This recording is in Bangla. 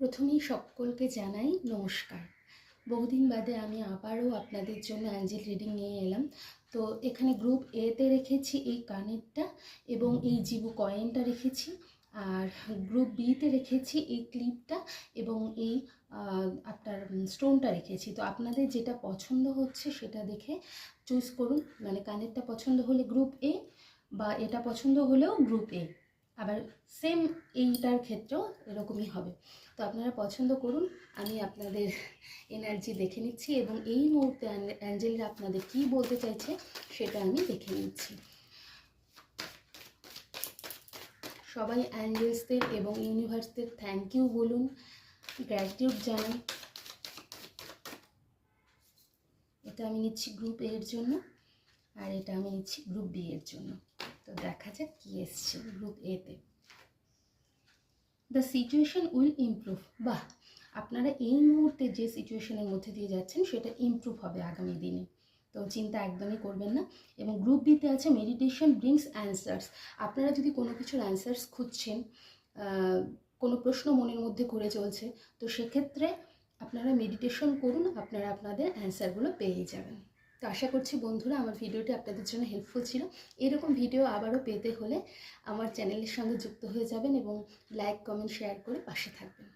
প্রথমেই সকলকে জানাই নমস্কার। বহুদিন বাদে আমি আবারও আপনাদের জন্য অ্যাঞ্জেল রিডিং নিয়ে এলাম। তো এখানে গ্রুপ এতে রেখেছি এই কানেরটা এবং এই জিবু কয়েনটা রেখেছি। আর গ্রুপ বিতে রেখেছি এই ক্লিপটা এবং এই আপনার স্টোনটা রেখেছি। তো আপনাদের যেটা পছন্দ হচ্ছে সেটা দেখে চুজ করুন। মানে কানেরটা পছন্দ হলে গ্রুপ এ বা এটা পছন্দ হলেও গ্রুপ এ আবার সেম এইটার ক্ষেত্রেও এরকমই হবে। তো আপনারা পছন্দ করুন, আমি আপনাদের এনার্জি দেখে নিচ্ছি এবং এই মুহূর্তে অ্যাঞ্জেলরা আপনাদের কী বলতে চাইছে সেটা আমি দেখে নিচ্ছি। সবাই অ্যাঞ্জেলসদের এবং ইউনিভার্সদের থ্যাংক ইউ বলুন গ্র্যাটিটিউড জানান। এটা আমি নিচ্ছি গ্রুপ এর জন্য, আর এটা আমি নিচ্ছি গ্রুপ বি এর জন্য। তো দেখা যাক কী এসছে গ্রুপ এতে দ্য সিচুয়েশন উইল ইমপ্রুভ বাহ, আপনারা এই মুহূর্তে যে সিচুয়েশনের মধ্যে দিয়ে যাচ্ছেন, সেটা ইমপ্রুভ হবে আগামী দিনে। তো চিন্তা একদমই করবেন না। এবং গ্রুপ বিতে আছে মেডিটেশন ব্রিংস অ্যান্সার্স আপনারা যদি কোনো কিছুর অ্যান্সার্স খুঁজছেন কোনো প্রশ্ন মনের মধ্যে ঘুরে চলছে, তো সেক্ষেত্রে আপনারা মেডিটেশন করুন, আপনারা আপনাদের অ্যান্সারগুলো পেয়ে যাবেন। তো আশা করছি বন্ধুরা আমার ভিডিওটি আপনাদের জন্য হেল্পফুল ছিল। এরকম ভিডিও আবারও পেতে হলে আমার চ্যানেলের সঙ্গে যুক্ত হয়ে যাবেন এবং লাইক কমেন্ট শেয়ার করে পাশে থাকবেন।